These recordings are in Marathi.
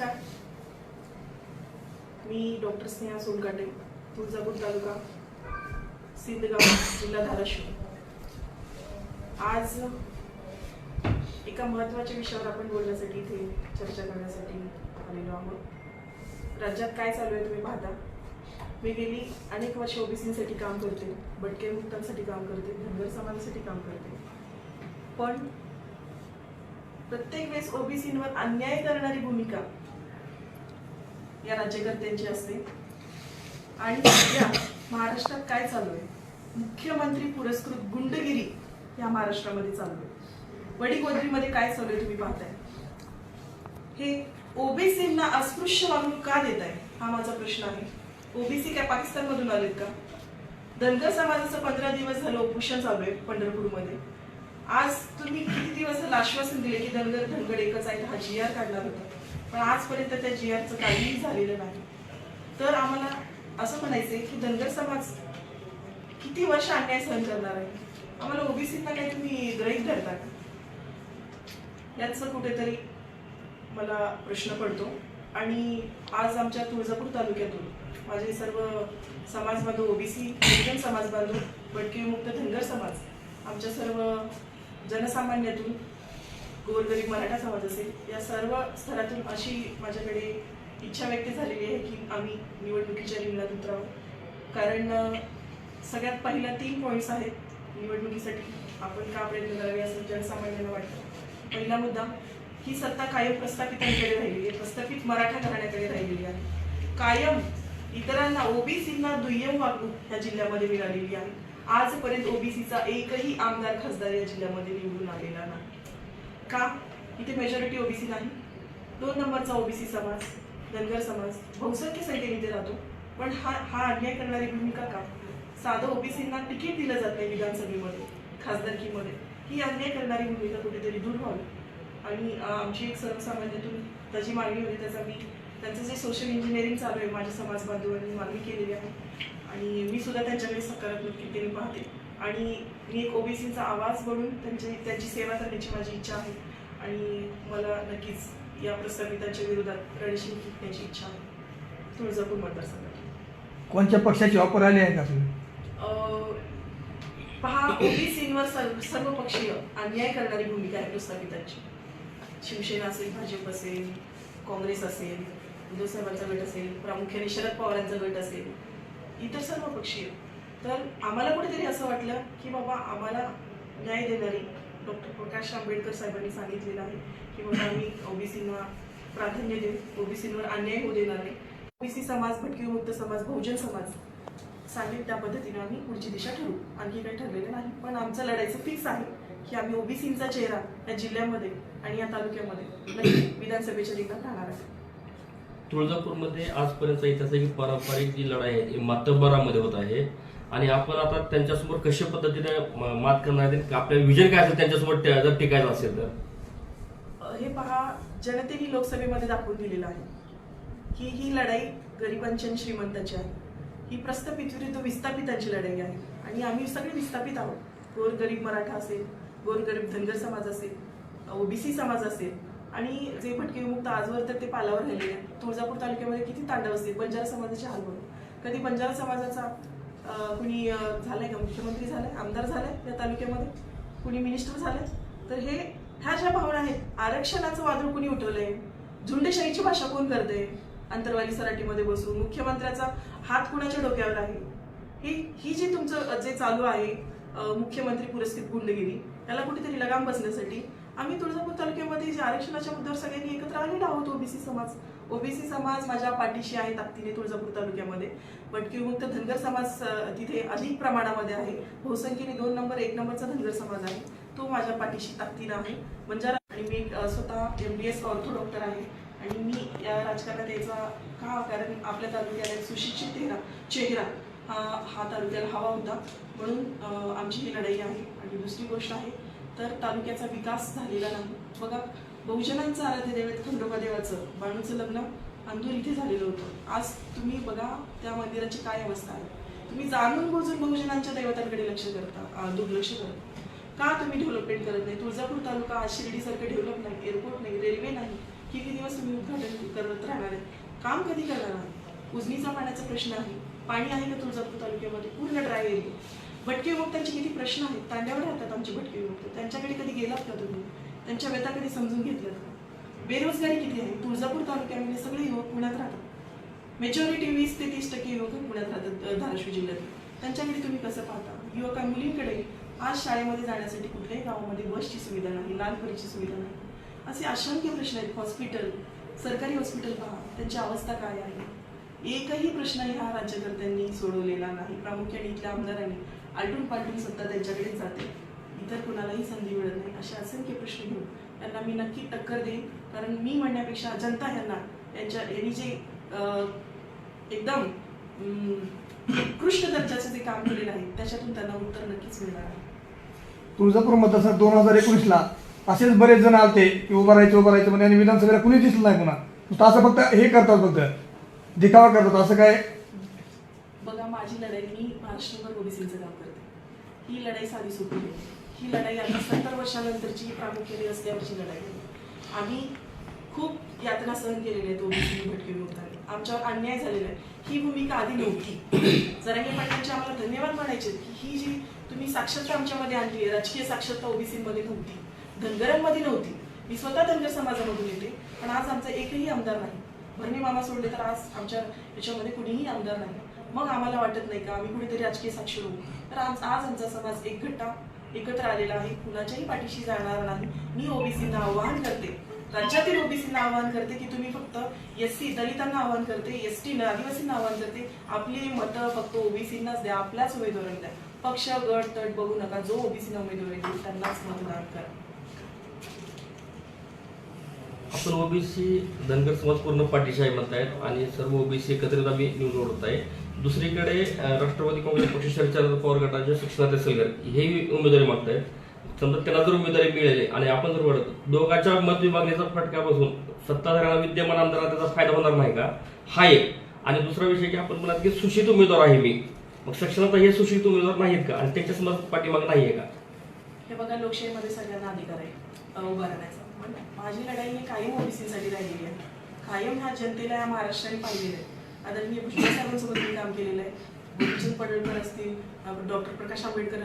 नमस्कार. मी डॉक्टर स्नेहा सोनकाटे तुळजापूर तालुका सिंदगाव जिल्हा धाराशिव. आज एका महत्त्वाच्या विषयावर आपण बोलण्यासाठी इथे चर्चा करण्यासाठी आलेलो आहोत. राज्यात काय चालू आहे तुम्ही पाहता? मी गेली अनेक वर्ष ओबीसीसाठी काम करते भटके मुक्तांसाठी काम करते धनगर समाजासाठी काम करते. पण प्रत्येक वेळेस ओबीसींवर अन्याय करणारी भूमिका या राज्यकर्त्यांची असते. आणि सध्या महाराष्ट्रात काय चालू आहे? मुख्यमंत्री पुरस्कृत गुंडगिरी या महाराष्ट्रामध्ये चालू आहे. वडीगोद्रीमध्ये काय चालू आहे तुम्ही पाहताय? हे ओबीसींना अस्पृश्य वागणूक का देत आहे? हा माझा प्रश्न आहे. ओबीसी काय पाकिस्तान मधून आलेत का? धनगर समाजाचं पंधरा दिवस झालं उपोषण चालू आहे पंढरपूरमध्ये. आज तुम्ही किती दिवस झालं आश्वासन दिले की धनगर धनगड एकच आहे हा जी आर काढणार होता. पण आजपर्यंत त्या जी आरचं काहीही झालेलं नाही. तर आम्हाला असं म्हणायचंय की धनगर समाज किती वर्ष अन्याय सहन करणार आहे? आम्हाला ओबीसींना काही तुम्ही ग्रहित धरता का? याचं कुठेतरी मला प्रश्न पडतो. आणि आज आमच्या तुळजापूर तालुक्यातून माझे सर्व समाज बांधव ओबीसी बहुजन समाज बांधव भटके मुक्त धनगर समाज आमच्या सर्व जनसामान्यातून गोरगरीब मराठा समाज असेल या सर्व स्तरातून अशी माझ्याकडे इच्छा व्यक्त झालेली आहे की आम्ही निवडणुकीच्या रिंगणात उतरावं. कारण सगळ्यात पहिल्या तीन पॉईंट्स आहेत निवडणुकीसाठी. आपण का प्रयत्न करावे असं जनसामान्यांना वाटतं. पहिला मुद्दा ही सत्ता कायम प्रस्थापितांकडे राहिलेली आहे प्रस्थापित मराठा घराण्याकडे राहिलेली आहे. कायम इतरांना ओबीसींना दुय्यम वागणूक या जिल्ह्यामध्ये मिळालेली आहे. आजपर्यंत ओबीसीचा एकही आमदार खासदार या जिल्ह्यामध्ये निवडून आलेला नाही. का? इथे मेजॉरिटी ओबीसी नाही. दोन नंबरचा ओबीसी समाज धनगर समाज बहुसंख्य संख्येने इथे राहतो. पण हा हा अन्याय करणारी भूमिका का? साधं ओबीसींना तिकीट दिलं जात नाही विधानसभेमध्ये खासदारकीमध्ये. ही अन्याय करणारी भूमिका कुठेतरी दूर व्हावी. आणि आमची एक सर्वसामान्यातून त्याची मागणी होती त्याचा मी त्यांचं जे सोशल इंजिनिअरिंग चालू आहे माझ्या समाज बांधवांनी मागणी केलेली आहे. आणि मी सुद्धा त्यांच्याकडे सकारात्मकतेने पाहते. आणि मी एक ओबीसीचा आवाज बनून त्यांची त्यांची सेवा करण्याची माझी इच्छा आहे. आणि मला नक्कीच या प्रस्तावितांच्या विरोधात रणशिंग जिंकण्याची इच्छा आहे. तुळजापूर मतदारसंघात. कोणत्या पक्षाची ऑफर आली आहे का पहा ओबीसींवर सर्व सर्व पक्षीय अन्याय करणारी भूमिका आहे प्रस्थापितांची शिवसेना असेल भाजप असेल काँग्रेस असेल उद्धव साहेबांचा गट असेल प्रामुख्याने शरद पवारांचा गट असेल इतर सर्व पक्षीय. तर आम्हाला कुठेतरी असं वाटलं की बाबा आम्हाला न्याय देणारी डॉक्टर प्रकाश आंबेडकर साहेबांनी सांगितलेलं आहे की बाबा आम्ही ओबीसींना प्राधान्य देऊ ओबीसींवर अन्याय होऊ देणार नाही. ओबीसी समाज भटकीमुक्त समाज बहुजन समाज सांगेल त्या पद्धतीने आम्ही पुढची दिशा ठरवू. आणखी काही ठरलेलं नाही. पण आमचं लढायचं फिक्स आहे की आम्ही ओबीसींचा चेहरा या जिल्ह्यामध्ये आणि या तालुक्यामध्ये विधानसभेच्या रिंगणात राहणार आहे. तुळजापूरमध्ये आजपर्यंत इतिहास आहे की पारंपरिक जी लढाई आहे ती मातब्बरामध्ये होत आहे. आणि आपण आता त्यांच्यासमोर कशा पद्धतीने म- मात करणार आपल्या विजन काय असेल त्यांच्यासमोर जर टिकायचं असेल तर? हे पहा जनतेने लोकसभेमध्ये दाखवून दिलेलं आहे की ही लढाई गरिबांची आणि श्रीमंतांची आहे. ही प्रस्थापित विरुद्ध विस्थापितांची लढाई आहे. आणि आम्ही सगळे विस्थापित आहोत. गोरगरीब मराठा असेल गोरगरीब धनगर समाज असेल ओबीसी समाज असेल आणि जे भटके विमुक्त आजवर तर ते पालावर राहिलेले आहेत तुळजापूर तालुक्यामध्ये किती तांडव असतील? बंजारा समाजाचे हाल कधी बंजारा समाजाचा कुणी झालंय का? मुख्यमंत्री झालाय आमदार झालाय या तालुक्यामध्ये कुणी मिनिस्टर झालाय. तर हे ह्या ज्या भावना आहेत आरक्षणाचं वादळ कुणी उठवलंय? झुंडेशाहीची भाषा कोण करते अंतरवाली सराटीमध्ये बसून मुख्यमंत्र्याचा हात कुणाच्या डोक्यावर आहे? ही ही जी तुमचं जे चालू आहे मुख्यमंत्री पुरस्कृत गुंडगिरी त्याला कुठेतरी लगाम बसण्यासाठी आम्ही तुळजापूर तालुक्यामध्ये जे आरक्षणाच्या मुद्द्यावर सगळ्यांनी एकत्र आलेलो आहोत ओबीसी समाज ओबीसी समाज माझ्या पाठीशी आहे ताकदीने तुळजापूर तालुक्यामध्ये. भटकी विमुक्त धनगर समाज तिथे अधिक प्रमाणामध्ये आहे. बहुसंख्येने दोन नंबर एक नंबरचा धनगर समाज आहे. तो माझ्या पाठीशी ताकदीनं आहे. म्हणजे आणि मी स्वतः M D S ortho doctor आहे. आणि मी या राजकारणात यायचा का? कारण आपल्या तालुक्याला सुशिक्षित चेहरा चेहरा हा हा तालुक्याला हवा होता. म्हणून आमची ही लढाई आहे. आणि दुसरी गोष्ट आहे तर तालुक्याचा विकास झालेला नाही. बघा बहुजनांचं आराध्य दैवत खंडोबा देवाचं बाणूचं लग्न अंदूर इथे झालेलं होतं. आज तुम्ही बघा त्या मंदिराची काय अवस्था आहे. तुम्ही जाणून बोजून बहुजनांच्या दैवतांकडे लक्ष करता दुर्लक्ष करता. का तुम्ही डेव्हलपमेंट करत नाही? तुळजापूर तालुका आज शिर्डीसारखं डेव्हलप नाही एअरपोर्ट नाही रेल्वे नाही. किती दिवस तुम्ही उद्घाटन करत राहणार आहे? काम कधी करणार आहे उजनीचा पाण्याचा प्रश्न आहे. पाणी आहे का तुळजापूर तालुक्यामध्ये? पूर्ण ड्राय एरिया भटके विमुक्तांचे किती प्रश्न आहेत? तांड्यावर राहतात आमचे भटके विमुक्त. त्यांच्याकडे कधी गेलात का तुम्ही? त्यांच्या व्यथा कधी समजून घेतल्या बेरोजगारी किती आहे? तुळजापूर तालुक्यामध्ये म्हणजे सगळे युवक पुण्यात राहतात. मेजॉरिटी वीस ते तीस टक्के युवक पुण्यात राहतात धाराशिव जिल्ह्यात. त्यांच्याकडे तुम्ही कसं पाहता? युवका मुलींकडे आज शाळेमध्ये जाण्यासाठी कुठल्याही गावामध्ये बसची सुविधा नाही लाल सुविधा नाही. असे असंख्य प्रश्न आहेत. हॉस्पिटल सरकारी हॉस्पिटल पहा त्यांची अवस्था काय आहे? एकही प्रश्न ह्या राज्यकर्त्यांनी सोडवलेला नाही. प्रामुख्याने इथल्या आमदारांनी आलटून पालटून सत्ता त्यांच्याकडे जाते. इतर कुणालाही संधी मिळत नाही असे असंख्य प्रश्न घेऊन त्यांना मी नक्की टक्कर देईन. कारण मी म्हणण्यापेक्षा जनता ह्यांना यांच्या यांनी जे एकदम उत्कृष्ट दर्जाचं जे काम केलेलं आहे त्याच्यातून त्यांना उत्तर नक्कीच मिळणार आहे. तुळजापूर मतदारसंघ दोन हजार एकोणीसला असेच बरेच जण आलते की उभं राहायचे उभं राहायचे म्हणजे आणि विधानसभेला कुणी दिसलं नाही पुन्हा. असं फक्त हे करतात फक्त. दिखावा करतात. असं काय? बघा माझी लढाई मी महाराष्ट्रभर ओबीसीचं काम करते. ही लढाई साधी सोपी नाही. ही लढाई आता सत्तर वर्षानंतरची प्रामुख्याने रस्त्यावरची लढाई आहे. आम्ही खूप यातना सहन केलेल्या आहेत ओबीसी भटके विमुक्तांनी आमच्यावर अन्याय झालेला आहे. ही भूमिका आधी नव्हती. जरांगे पाटलांचे आम्हाला धन्यवाद म्हणायचे की ही जी तुम्ही साक्षरता आमच्यामध्ये आणली आहे राजकीय साक्षरता ओबीसीमध्ये नव्हती. धनगरांमध्ये नव्हती. मी स्वतः धनगर समाजामधून येते पण आज आमचा एकही आमदार नाही. भरणी मामा सोडले तर आज आमच्या याच्यामध्ये कुणीही आमदार नाही. मग आम्हाला वाटत नाही का आम्ही कुठेतरी राजकीय साक्षर होऊ? तर आज आज आमचा समाज एक घट्टा एकत्र आलेला आहे. कुणाच्याही पाठीशी जाणार नाही. मी ओबीसींना आव्हान करते. राज्यातील ओबीसींना आव्हान करते की तुम्ही फक्त एस सी दलितांना आव्हान करते एस टी आदिवासींना आव्हान करते. आपली मतं फक्त ओबीसींनाच द्या आपल्याच उमेदवारांना द्या. पक्ष गट तट बघू नका. जो ओबीसीना उमेदवारी देईल त्यांनाच मतदान करा. आपण ओबीसी धनगर समाज पूर्ण पाठीशी आहे म्हणतायत आणि सर्व ओबीसी एकत्रित आम्ही निवडून होत आहे. दुसरीकडे राष्ट्रवादी काँग्रेस पक्ष शरदचंद्र पवार गटाचे शिक्षणाचे सलगर हेही उमेदवारी मागतायत. समजा त्यांना जर उमेदवारी मिळाली आणि आपण जर वाढत दोघांच्या मत विभागणीचा फटका बसून सत्ताधाऱ्यांना विद्यमान आमदारांना त्याचा फायदा होणार नाही का? हा एक. आणि दुसरा विषय की आपण म्हणाल की सुशित उमेदवार आहे मी. मग शिक्षणाचा हे सुशित उमेदवार नाहीत का? आणि त्यांच्या समज पाठीमाग नाहीये का? हे बघा लोकशाहीमध्ये सगळ्यांना अधिकार आहे. उभा राहण्याचा माझी लढाई ही कायम ओबीसीसाठी राहिलेली आहे. कायम ह्या जनतेला या महाराष्ट्राने पाहिलेलं आहे. आदरणीय भुजबळ साहेबांसोबत मी काम केलेलं आहे. गोपीचंद पडळकर असतील डॉक्टर प्रकाश आंबेडकर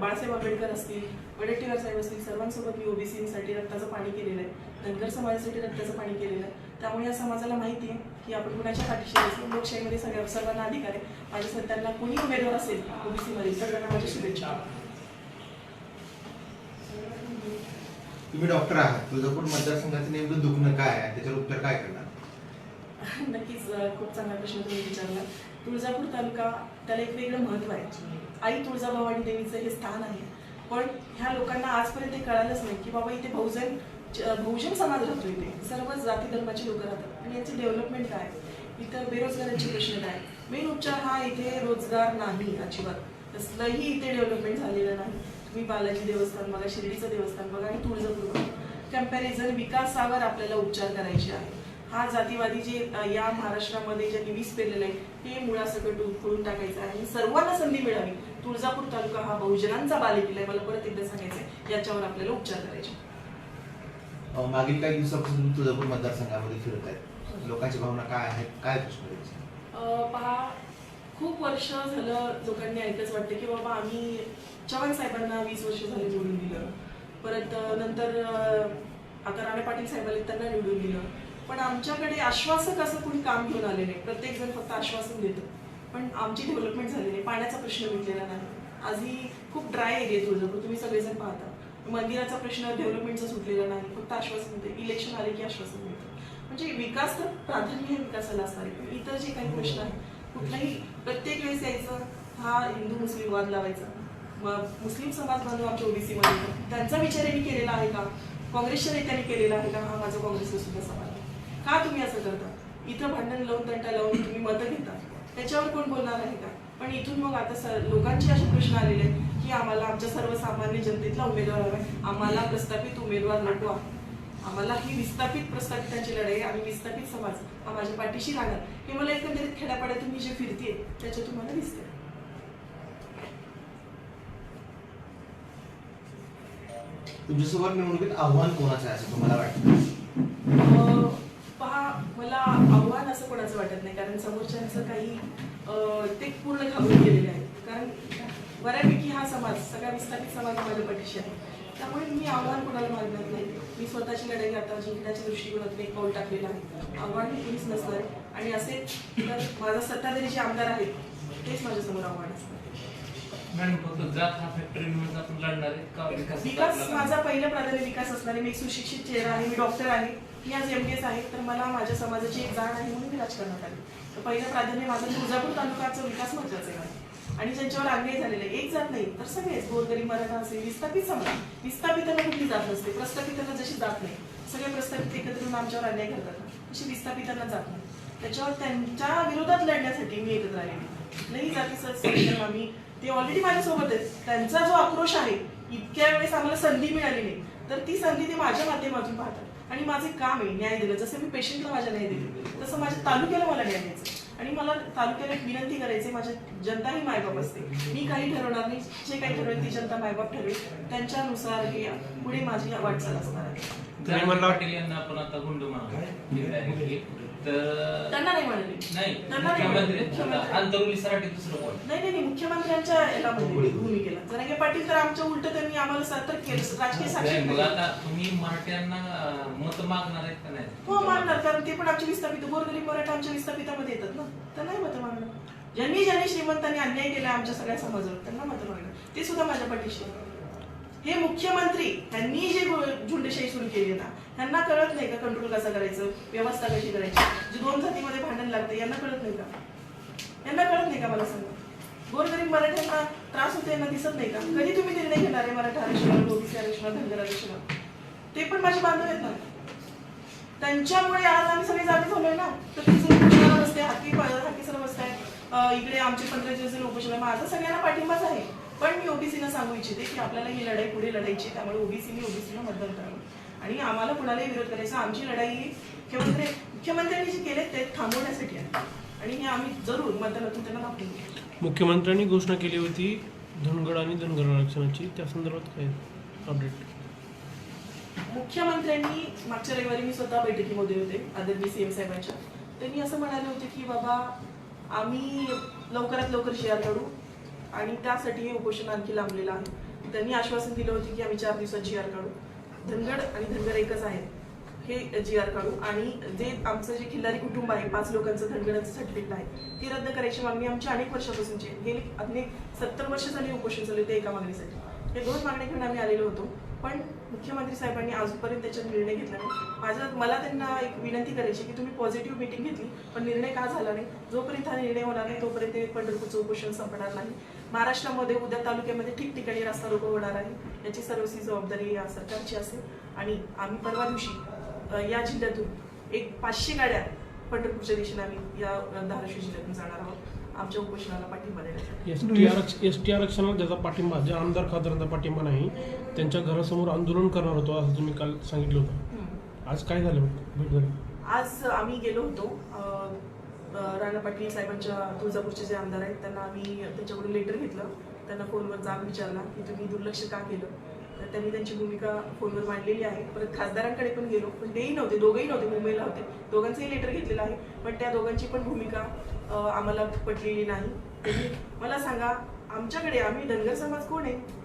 बाळासाहेब आंबेडकर असतील वडेट्टीवार साहेब असतील सर्वांसोबत मी ओबीसीसाठी रक्ताचं पाणी केलेलं आहे. धनगर समाजासाठी रक्ताचं पाणी केलेलं आहे. त्यामुळे या समाजाला माहिती आहे की आपण कुणाच्या पाठीशी असतो लोकशाहीमध्ये सगळ्या सर्वांना अधिकार आहे. माझ्या सर त्यांना कोणी उमेदवार असेल ओबीसीमध्ये सगळ्यांना माझ्या शुभेच्छा. तुम्ही डॉक्टर आहात. तुळजापूर मतदारसंघाचं नेमकं दुखणं काय आहे? त्याच्यावर उपचार काय करणार? नक्कीच खूप चांगला प्रश्न तुम्ही विचारला. तुळजापूर तालुका त्याला एक वेगळं महत्त्व आहे. आई तुळजाभवानी देवीचं हे स्थान आहे. पण ह्या लोकांना आजपर्यंत हे कळालंच नाही की बाबा इथे बहुजन बहुजन समाज राहतो इथे. सर्वच जाती धर्माचे लोक राहतात. आणि याची डेव्हलपमेंट काय इथं बेरोजगारांचे प्रश्न काय? मेन उपचार हा इथे रोजगार नाही अजिबात. कसलंही इथे डेव्हलपमेंट झालेलं नाही. तुम्ही बालाजी देवस्थान बघा शिर्डीचं देवस्थान बघा आणि तुळजापूर बघा. कंपॅरिझन विकासावर आपल्याला उपचार करायचे आहे हा जातीवादी जे या महाराष्ट्रामध्ये ज्यांनी वीस पेरलेलं आहे ते मुळासकट उखडून टाकायचं आहे. आणि सर्वांना संधी मिळावी. तुळजापूर तालुका हा बहुजनांचा बालेकिल्ला आहे. मला परत एकदा सांगायचं याच्यावर आपल्याला उपचार करायचे मागील काही दिवसापासून तुळजापूर मतदारसंघामध्ये फिरत आहेत. लोकांची भावना काय आहेत? काय प्रश्न पहा खूप वर्ष झालं लोकांनी ऐकच वाटते की बाबा आम्ही चव्हाण साहेबांना वीस वर्ष झाले निवडून दिलं. परत नंतर आता राणे पाटील साहेब आले त्यांना निवडून दिलं. पण आमच्याकडे आश्वासक असं कोणी काम घेऊन आले नाही. प्रत्येक जण फक्त आश्वासन देतं. पण आमची डेव्हलपमेंट झाली नाही पाण्याचा प्रश्न मिटलेला नाही. आजही खूप ड्राय एरिया तुळजापूर. तुम्ही सगळेजण पाहता. मंदिराचा प्रश्न डेव्हलपमेंटचा सुटलेला नाही. फक्त आश्वासन देते. इलेक्शन आले की आश्वासन मिळतं म्हणजे विकास तर प्राधान्य विकासाला असणार आहे. पण इतर जे काही प्रश्न आहेत कुठलाही प्रत्येक वेळेस यायचं हा हिंदू मुस्लिम वाद लावायचा. मग मुस्लिम समाज बांधव आमच्या ओबीसीमध्ये त्यांचा विचार यांनी केलेला आहे का? काँग्रेसच्या नेत्यांनी केलेला आहे का? हा माझा काँग्रेसचा सुद्धा समाज का तुम्ही असं करता? इथं भांडण लावून तंटा लावून तुम्ही मतं घेता? त्याच्यावर कोण बोलणार आहे का? पण इथून मग आता सर लोकांचे असे प्रश्न आलेले आहेत की आम्हाला आमच्या सर्वसामान्य जनतेतला उमेदवार हवा आहे. आम्हाला प्रस्थापित उमेदवार नको आहे आम्हाला ही विस्थापित प्रस्थापितांची लढाई आम्ही आणि विस्थापित समाज. हा माझ्या पाठीशी राहणार. हे मला एकंदरीत खेड्यापाड्यातून मी जे फिरते त्याच्या तुम्हाला दिसते तुमच्यासोबत निवडणुकीत आव्हान कोणाचं आहे असं तुम्हाला वाटतं? मला आव्हान असं कोणाचं वाटत नाही कारण समोरच्यांचं काही ते पूर्ण घाबरून गेलेले आहेत. कारण बऱ्यापैकी हा समाज सगळा विस्थापित समाज माझ्या पाठीशी आहे. त्यामुळे मी आव्हान कोणाला मागणार नाही. मी स्वतःची लढाई आता जिंकण्याच्या दृष्टिकोनातून एक पाऊल टाकलेलं आहे. आव्हान हे कुणीच नसणार. आणि असे तर माझा सत्ताधारी जे आमदार आहेत तेच माझ्यासमोर आव्हान असणार. हा आहे का विकास माझा पहिलं प्राधान्य विकास असणार आहे. मी सुशिक्षित चेहरा आहे मी डॉक्टर आहे. मी आज एमडीएस आहे तर मला माझ्या समाजाची एक जाण आहे म्हणून मी राजकारणात आले. तर पहिलं प्राधान्य माझं तुळजापूर तालुक्याचा विकास महत्त्वाचा आहे. आणि ज्यांच्यावर अन्याय झालेला आहे एक जात नाही तर सगळेच गोरगरीब मराठा असेल विस्थापित समाज. विस्थापितांना कुठली जात नसते प्रस्थापितांना जशी जात नाही. सगळे प्रस्थापित एकत्र येऊन आमच्यावर अन्याय करतात तशी विस्थापितांना जात नाही. त्याच्यावर त्यांच्या विरोधात लढण्यासाठी मी एकत्र आलेली नाही जातीचं समीकरण आम्ही ते ऑलरेडी माझ्यासोबत आहेत. त्यांचा जो आक्रोश आहे इतक्या वेळेस आम्हाला संधी मिळाली नाही. तर ती संधी ते माझ्या माध्यमातून पाहतात. आणि माझे काम आहे न्याय दिलं. जसं मी पेशंटला माझ्या न्याय दिले तसं माझ्या तालुक्याला मला न्याय द्यायचं आणि मला तालुक्याला एक विनंती करायची माझ्या जनता ही मायबाप असते. मी काही ठरवणार नाही जे काही ठरवेल ती जनता मायबाप ठरवेल. त्यांच्यानुसार हे पुढे माझी वाटचाल असणार आहे. त्यांना नाही म्हणाले नाही त्यांना मुख्यमंत्री दुसरं कोण? नाही नाही नाही, मुख्यमंत्र्यांच्या याला भूमिकेला. जरांगे पाटील तर आमच्या उलट त्यांनी आम्हाला केलं. राजकीय साक्षी नाही, मग केली. आता तुम्ही मराठ्यांना अं, मत मागणार आहेत का नाही? हो मागणार कारण ते पण आमचे विस्थापित गोरगरीब मराठा आमच्या विस्थापितामध्ये येतात ना. तर नाही मतं मागणार. ज्यांनी ज्यांनी श्रीमंतांनी अन्याय केला आमच्या सगळ्या समाजावर त्यांना मतं मागणार. ते सुद्धा माझ्या पाठीशी आहे. हे मुख्यमंत्री त्यांनी जे झुंडशाही सुरू केली ना त्यांना कळत नाही का कंट्रोल कसा करायचं व्यवस्था कशी करायची? जी दोन जातीमध्ये भांडण लागते यांना कळत नाही का? यांना कळत नाही का मला सांगा? गोरगरीब मराठ्यांना त्रास होतो यांना दिसत नाही का? कधी तुम्ही निर्णय घेणार आहे मराठा आरक्षणावर ओबीसी आरक्षणावर धनगर आरक्षणावर? ते पण माझे बांधव आहेत ना. त्यांच्यामुळे आज आम्ही सगळे जागे झालोय ना. तर ती रस्ते हाकी बसते हाती हाती सर बसताय इकडे आमचे पंधरा दिवस उपोषण माझा सगळ्यांना पाठिंबाच आहे. पण मी ओबीसीना सांगू इच्छिते की आपल्याला ही लढाई पुढे लढायची त्यामुळे ओबीसीने ओबीसीला मतदान करावं. आणि आम्हाला कुणालाही विरोध करायचा आमची लढाई मुख्यमंत्री मुख्यमंत्र्यांनी जे केले ते थांबवण्यासाठी आहे. आणि हे आम्ही जरूर मतदानातून त्यांना दाखवून मुख्यमंत्र्यांनी घोषणा केली होती धनगड आणि धनगर आरक्षणाची. त्या संदर्भात काय अपडेट मुख्यमंत्र्यांनी मागच्या रविवारी मी स्वतः बैठकीमध्ये होते आदरणीय सीएम साहेबांच्या. त्यांनी असं म्हणाले होते की बाबा आम्ही लवकरात लवकर शेअर काढू आणि त्यासाठी हे उपोषण आणखी लांबलेलं आहे. त्यांनी आश्वासन दिलं होतं की आम्ही चार दिवसात जी आर काढू. धनगड आणि धनगर एकच आहे. हे जी आर काढू. आणि जे आमचं जे खिल्लारी कुटुंब आहे पाच लोकांचं धनगडाचं सर्टिफिकेट आहे ती रद्द करायची मागणी आमची अनेक वर्षापासूनची गेली अनेक सत्तर वर्ष झाली उपोषण चालू होते एका मागणीसाठी. हे दोन मागण्या घेऊन आम्ही आलेलो होतो. पण मुख्यमंत्री साहेबांनी अजूनपर्यंत त्याच्यात निर्णय घेतला नाही. माझं मला त्यांना एक विनंती करायची की तुम्ही पॉझिटिव्ह मीटिंग घेतली पण निर्णय का झाला नाही? जोपर्यंत हा निर्णय होणार नाही तोपर्यंत पंढरपूरचं उपोषण संपणार नाही. महाराष्ट्रामध्ये उद्या तालुक्यामध्ये ठिकठिकाणी रस्ता रोको होणार आहे. याची सर्वस्वी जबाबदारी या सरकारची असेल. आणि आम्ही परवा दिवशी या जिल्ह्यातून एक पाचशे गाड्या पंढरपूरच्या दिशेने आम्ही या धाराशिव जिल्ह्यातून जाणार आहोत. आमच्या उपोषणाला पाठिंबा देण्यासाठी एस टी आरक्षण एस टी आरक्षणाला ज्याचा पाठिंबा ज्या आमदार खासदारांचा पाठिंबा नाही त्यांच्या घरासमोर आंदोलन करणार होतो असं तुम्ही काल सांगितलं होतं. आज काय झालं? भेट झाली. आज आम्ही गेलो होतो. राणा पाटील साहेबांच्या तुळजापूरचे जे आमदार आहेत त्यांना आम्ही त्यांच्याकडून लेटर घेतलं. त्यांना फोनवर जाब विचारला की तुम्ही दुर्लक्ष का केलं? तर त्यांनी त्यांची भूमिका फोनवर मांडलेली आहे. परत खासदारांकडे पण गेलो पण तेही नव्हते दोघंही नव्हते मुंबईला होते. दोघांचंही लेटर घेतलेलं आहे पण त्या दोघांची पण भूमिका आम्हाला पटलेली नाही. मला सांगा आमच्याकडे आम्ही धनगर समाज कोण आहे?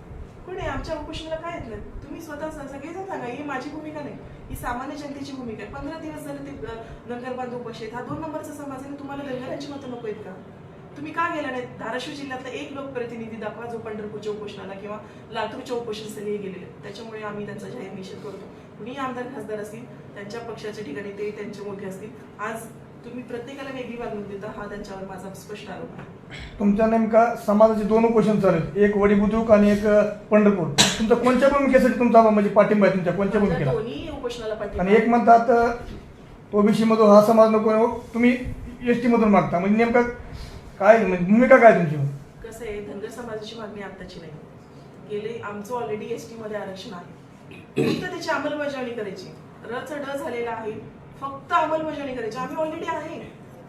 पण आमच्या उपोषणाला काय येतलं तुम्ही स्वतः सगळेजण सांगा ही माझी भूमिका नाही. ही सामान्य जनतेची भूमिका आहे. पंधरा दिवस झाले ते अ, धनगर बांधव आहेत. हा दोन नंबरचा समाज आहे तुम्हाला लंगरांची मतं नको आहेत का? तुम्ही का गेला नाही? धाराशिव जिल्ह्यातला एक लोकप्रतिनिधी दाखवा जो पंढरपूरच्या उपोषणाला किंवा लातूरच्या उपोषणस्थळी गेलेले त्याच्यामुळे आम्ही त्यांचा जाहीर निषेध करतो. कुणी आमदार खासदार असतील त्यांच्या पक्षाच्या ठिकाणी ते त्यांचे मोठे असतील. आज तुम्ही प्रत्येकाला वेगळी वागणूक देता हा त्यांच्यावर माझा स्पष्ट आरोप आहे. तुमच्या नेमका समाजाचे दोन उपोषण चालू आहेत एक वडी बुद्रुक आणि एक पंढरपूर. तुमचा कोणत्या भूमिकेसाठी तुमचा म्हणजे पाठिंबा आहे तुमच्या? कोणत्या भूमिकेला? दोन्ही उपोषणाला पाठिंबा आणि एक म्हणतात ओबीसी मधून हा समाज नको तुम्ही एस टी मधून मागता. म्हणजे नेमका काय म्हणजे भूमिका काय तुमची? कसं आहे धनगर समाजाची मागणी आत्ताची नाही. गेले आमचं ऑलरेडी एस टी मध्ये आरक्षण आहे. फक्त त्याची अंमलबजावणी करायची. रच ड झालेला आहे. फक्त अंमलबजावणी करायची. आम्ही ऑलरेडी आहे.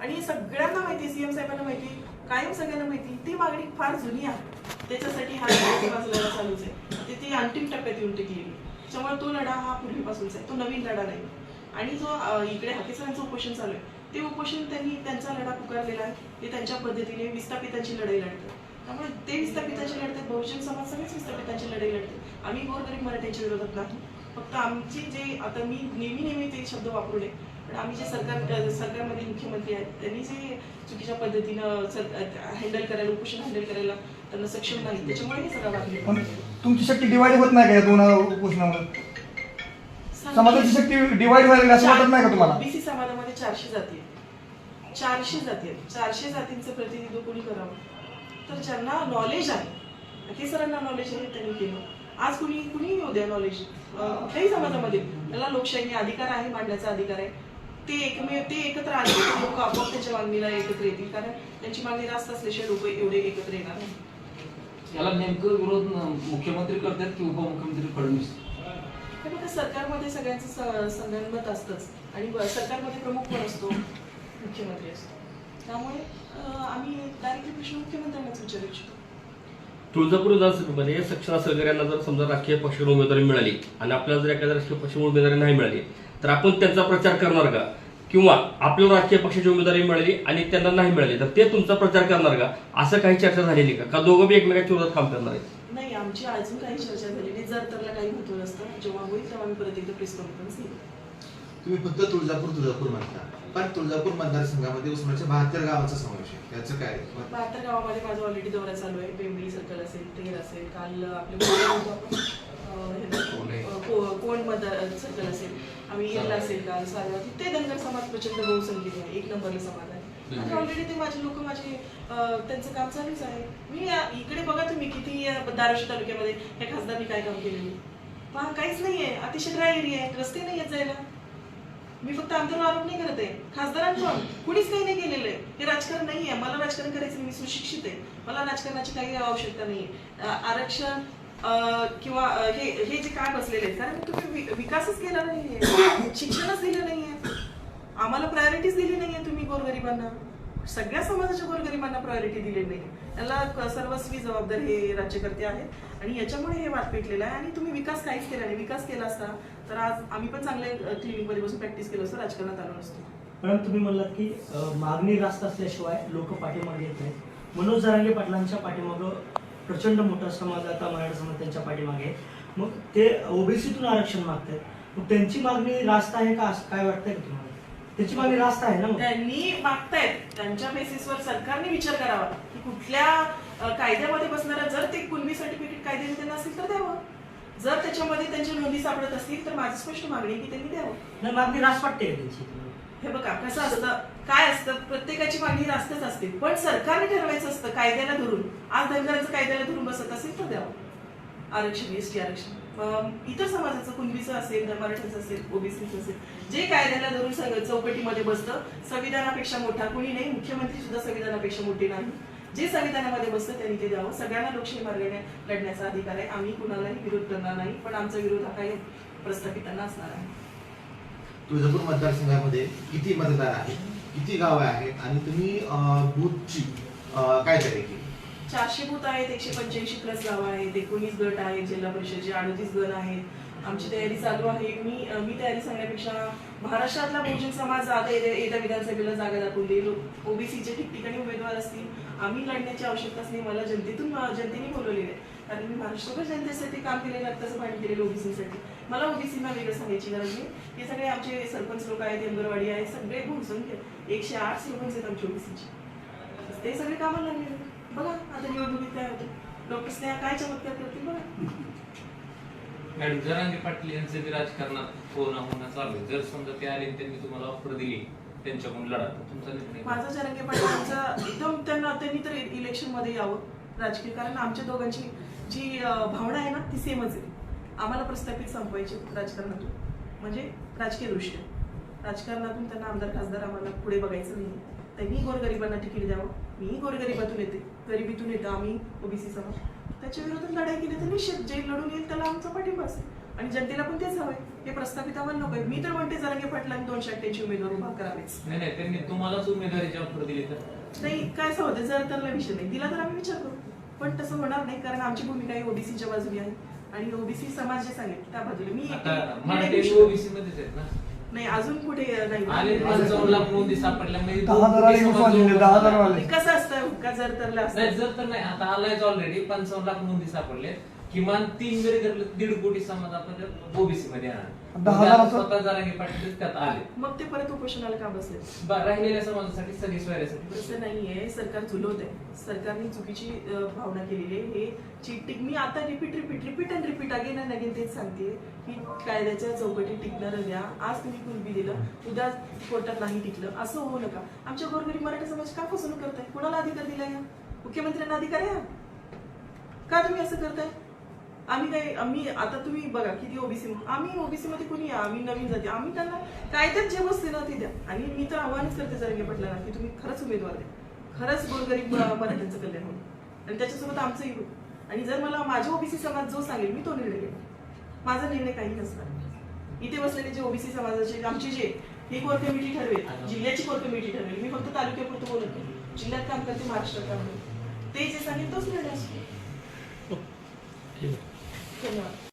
आणि सगळ्यांना माहिती सीएम साहेबांना माहिती कायम सगळ्यांना माहिती ती मागणी फार जुनी आहे. त्याच्यासाठी हा लढा चालूच आहे. ते ती अंतिम टप्प्यात येऊन टिकलेली त्यामुळे तो लढा हा पूर्वीपासूनचा आहे. तो नवीन लढा नाही. आणि जो इकडे हाकेसरांचं उपोषण चालू आहे ते उपोषण त्यांनी त्यांचा लढा पुकारलेला आहे. ते त्यांच्या पद्धतीने विस्थापितांची लढाई लढतात. त्यामुळे ते विस्थापितांची लढतात. बहुजन समाज सगळेच विस्थापितांची लढाई लढते आम्ही गोरगरीब मराठ्यांच्या विरोधात नाही. फक्त आमची जे आता मी नेहमी नेहमी ते शब्द वापरू नये पण आम्ही जे सरकार सरकारमध्ये मुख्यमंत्री आहेत त्यांनी जे चुकीच्या पद्धतीनं हँडल करायला उपोषण हँडल करायला त्यांना सक्षम नाही त्याच्यामुळे हे सगळं वाटलं तुमची शक्ती डिवाइड होत नाही का या दोन उपोषणामुळे? समाजाची शक्ती डिवाइड व्हायला असं वाटत नाही का तुम्हाला? बीसी समाजामध्ये चारशे जाती आहेत. चारशे जाती आहेत. चारशे जातींचं प्रतिनिधित्व कोणी करावं? तर ज्यांना नॉलेज आहे. हे सरांना नॉलेज आहे त्यांनी केलं. आज कुणी कुणी येऊ द्या नॉलेज कुठल्याही समाजामध्ये. त्याला लोकशाही अधिकार आहे मांडण्याचा अधिकार आहे. ते एकमेव ते एकत्र आले लोक आपोआप त्यांच्या मागणीला एकत्र येतील. कारण त्यांची मागणी रास्त असल्याशिवाय लोक एवढे एकत्र येणार नाही. याला नेमकं विरोध मुख्यमंत्री करतात की उपमुख्यमंत्री फडणवीस? हे बघा सरकारमध्ये सगळ्यांचं स- संगनमत असतंच. आणि सरकारमध्ये प्रमुख पण असतो? मुख्यमंत्री असतो. त्यामुळे आम्ही डायरेक्टली प्रश्न मुख्यमंत्र्यांनाच विचारू इच्छितो. तुळजापूर विधानसभेमध्ये म्हणजे सक्षम सहकार्यांना जर समजा राजकीय पक्षाकडून उमेदवारी मिळाली आणि आपल्याला जर एखाद्या राजकीय पक्षाकडून उमेदवारी नाही मिळाली तर आपण त्यांचा प्रचार करणार का? किंवा आपल्याला राजकीय पक्षाची उमेदवारी मिळाली आणि त्यांना नाही मिळाली तर ते तुमचा प्रचार करणार का? असं काही चर्चा झालेली का? का दोघं बी एकमेकांच्या विरोधात काम करणार आहेत? नाही आमची अजून काही चर्चा झालेली जर त्याला काही महत्त्व नसतं जेव्हा होईल तेव्हा आम्ही परत एकदा प्रेस कॉन्फरन्स घेऊ. तुम्ही फक्त तुळजापूर तुळजापूर म्हणता. पण तुळजापूर मतदारसंघामध्ये उस्मानाच्या बहात्तर गावांचा समावेश आहे. त्याचं काय? बहात्तर गावामध्ये माझा ऑलरेडी दौरा चालू आहे. बेंबळी सर्कल असेल तेर असेल काल आपले कोण मतदार सर्कल असेल. आम्ही इरला असेल काल सारवा ते धनगर समाज प्रचंड बहुसंख्येने आहे. एक नंबरला समाज आहे. आणि ऑलरेडी ते माझे लोक माझे त्यांचं काम चालूच आहे. मी या- इकडे बघा तुम्ही किती या धाराशिव तालुक्यामध्ये या खासदारनी काय काम केलेलं पहा काहीच नाहीये. अतिशय ड्राय एरिया आहे. रस्ते नाही आहेत जायला. मी फक्त आमच्यावर आरोप नाही करत आहे. खासदारांकडून कुणीच काही नाही केलेलं आहे. हे राजकारण नाही आहे मला राजकारण करायचं मी सुशिक्षित आहे. मला राजकारणाची काही आवश्यकता नाही आरक्षण किंवा हे हे जे काय बसलेले आहेत कारण तुम्ही विकासच केला नाहीये. शिक्षणच दिलं नाहीये. आम्हाला प्रायोरिटीज दिली नाहीये तुम्ही गोरगरिबांना. सगळ्या समाजाच्या गोरगरिबांना प्रायोरिटी दिलेली नाही त्याला क- सर्वस्वी जबाबदार हे राज्यकर्ते आहेत आणि याच्यामुळे हे वाद पेटलेलं आहे आणि तुम्ही विकास काहीच केला नाही. विकास केला असता तर आज आम्ही पण चांगले क्लिनिकमध्ये बसून प्रॅक्टिस केलं असतं राजकारणात आलो नसतो. मॅडम तुम्ही म्हणलात की मागणी रास्त असल्याशिवाय लोक पाठीमागे येत नाहीत. मनोज जरांगे पाटलांच्या पाठीमागं प्रचंड मोठा समाज आता मराठा समाज त्यांच्या पाठीमागे मग ते ओबीसीतून आरक्षण मागतात मग त्यांची मागणी रास्त आहे का? काय वाटतंय का तुम्हाला? त्यांची मागणी रास्त आहे ना मग? त्यांनी मागतायत. त्यांच्या बेसिसवर सरकारने विचार करावा की कुठल्या अ, कायद्यामध्ये बसणारा जर ते कुणबी सर्टिफिकेट कायद्याने त्यांना असेल तर द्यावं. जर त्याच्यामध्ये त्यांच्या नोंदी सापडत असतील तर माझी स्पष्ट मागणी आहे की त्यांनी द्यावं. नाही मागणी रास्त वाटते का त्यांची? हे बघा कसं असतं काय असतं प्रत्येकाची मागणी रास्तच असते. पण सरकारने ठरवायचं असतं कायद्याला धरून. आज धनगरांचं कायद्याला धरून बसत असेल तर द्यावं. आरक्षण एस टी आरक्षण. इतर समाजाचं कुणबीचं असेल मराठीचं असेल ओबीसीचं असेल जे कायद्याला धरून सगळं चौकटीमध्ये बसतं संविधानापेक्षा मोठा कुणी नाही मुख्यमंत्री सुद्धा संविधानापेक्षा मोठे नाही. जे संविधानामध्ये बसतं त्यांनी ते द्यावं. सगळ्यांना लोकशाही मार्गाने लढण्याचा अधिकार आहे. आम्ही कुणालाही विरोध करणार नाही पण आमचा विरोध हा काही प्रस्थापितांना असणार आहे. तुळजापूर मतदारसंघामध्ये किती मतदार आहेत किती गावं आहेत आणि तुम्ही बूथची काय तयारी केली? चारशे बूथ आहेत एकशे पंच्याऐंशी प्लस गाव आहेत एकोणीस गट आहेत जिल्हा परिषदचे अडतीस गट आहेत. आमची तयारी चालू आहे. मी मी तयारी सांगण्यापेक्षा महाराष्ट्रातला बहुजन समाज आता येत्या विधानसभेला जागा दाखवून देईल. ओबीसीचे ठिकठिकाणी उमेदवार असतील. आम्ही लढण्याची आवश्यकताच नाही मला जनतेतून जनतेने बोलवलेलं आहे. कारण मी महाराष्ट्रभर जनतेसाठी काम केलेलं रक्ताचं पाणी केलेलं ओबीसीसाठी. मला ओबीसीना वेगळं सांगायची गरज नाही. हे सगळे आमचे सरपंच लोक आहेत अंगणवाडी आहेत सगळे बहुसंख्य एकशे आठ सरपंच आहेत आमचे ओबीसीचे. ते सगळे कामाला लागले बघा आता निवडणुकीत काय होतं? डॉक्टर स्नेहा काय चमत्कार करतील बघा. मॅडम जरांगे पाटील यांचं बी राजकारणात होणं होणं चालू आहे. जर समजा ते आले आणि त्यांनी तुम्हाला ऑफर दिली त्यांच्याकडून लढा. तर तुमचा निर्णय काय? माझा जरंगे पाटलांचा एकदम त्यांना त्यांनी तर इलेक्शनमध्ये यावं राजकीय. कारण आमच्या दोघांची जी अं, भावना आहे ना ती सेमच आहे. आम्हाला प्रस्थापित संपवायचे राजकारणातून. म्हणजे राजकीय दृष्ट्या. राजकारणातून त्यांना आमदार खासदार आम्हाला पुढे बघायचं नाही त्यांनी गोरगरिबांना तिकीट द्यावं. मी गोरगरिबातून येते गरिबीतून येतो आम्ही ओबीसी समाज. त्याच्या विरोधात लढाई केली तर निश्चित जे लढून येईल त्याला आमचा पाठिंबा असेल. आणि जनतेला पण तेच हवंय. हे प्रस्थापित आम्हाला नको मी तर म्हणते जरांगे पाटलांनी दोनशे अठ्ठ्याऐंशी उमेदवार उभा करावेच. नाही नाही त्यांनी तुम्हालाच उमेदवारीची ऑफर दिली तर. नाही काय असं होतं? जर तरला विषय नाही. दिला तर आम्ही विचार करू. पण तसं होणार नाही कारण आमची भूमिका ही ओबीसीच्या बाजूने आहे. आणि ओबीसी समाज जे सांगेल त्या बाजूला मी ओबीसी मध्येच आहेत ना. नाही अजून कुठे नाही. आले पंचावन्न लाख नोंदी सापडल्या म्हणजे दहा हजार आले, दहा आला. कसं असतं जर तरला नाही असतं. जर तर नाही आता आलायच ऑलरेडी पंचावन्न लाख नोंदी सापडले किमान तीन जरी धरले दीड कोटी समाज आपण ओबीसी मध्ये येणार. दहा त्यात आले. मग ते परत उपोषणाला का बसले? बा- राहिलेल्या समाजासाठी सगळी सोयऱ्यासाठी. तसं नाहीये सरकार झुलवत आहे सरकारने चुकीची अं, भावना केलेली आहे. हे चीटिंग मी आता repeat repeat repeat and repeat again and again तेच सांगते की कायद्याच्या चौकटीत टिकणार द्या. आज तुम्ही कुणबी दिलं उद्या कोर्टात नाही टिकलं. असं होऊ नका. आमच्या गोरगरीब मराठी समाज का फसवणूक करताय? कुणाला अधिकार दिला या? मुख्यमंत्र्यांना अधिकार आहे हा? का तुम्ही असं करताय? आम्ही काय आम्ही आता तुम्ही बघा किती ओबीसी आम्ही ओबीसी मध्ये कुणी या? आम्ही नवीन जाते. आम्ही त्यांना कायद्यात जे बसते ना ते द्या. आणि मी तर आव्हानच करते जरंगे पटला की? तुम्ही खरंच उमेदवार द्या. खरंच गोरगरीब मराठ्यांचं कल्याण होईल. आणि त्याच्यासोबत आमचंही होईल. आणि जर मला माझ्या ओबीसी समाज जो सांगेल मी तो निर्णय घेईन माझा निर्णय काही नसणार. इथे बसलेले जे ओबीसी समाजाचे आमचे जे ही कोर कमिटी ठरवेल. जिल्ह्याची कोर कमिटी ठरवेल. मी फक्त तालुक्यापुरतं बोलत नाही. जिल्ह्यात काम करते महाराष्ट्रात काम करते. ते जे सांगेल तोच निर्णय असतो. हो. ठीक आहे धन्यवाद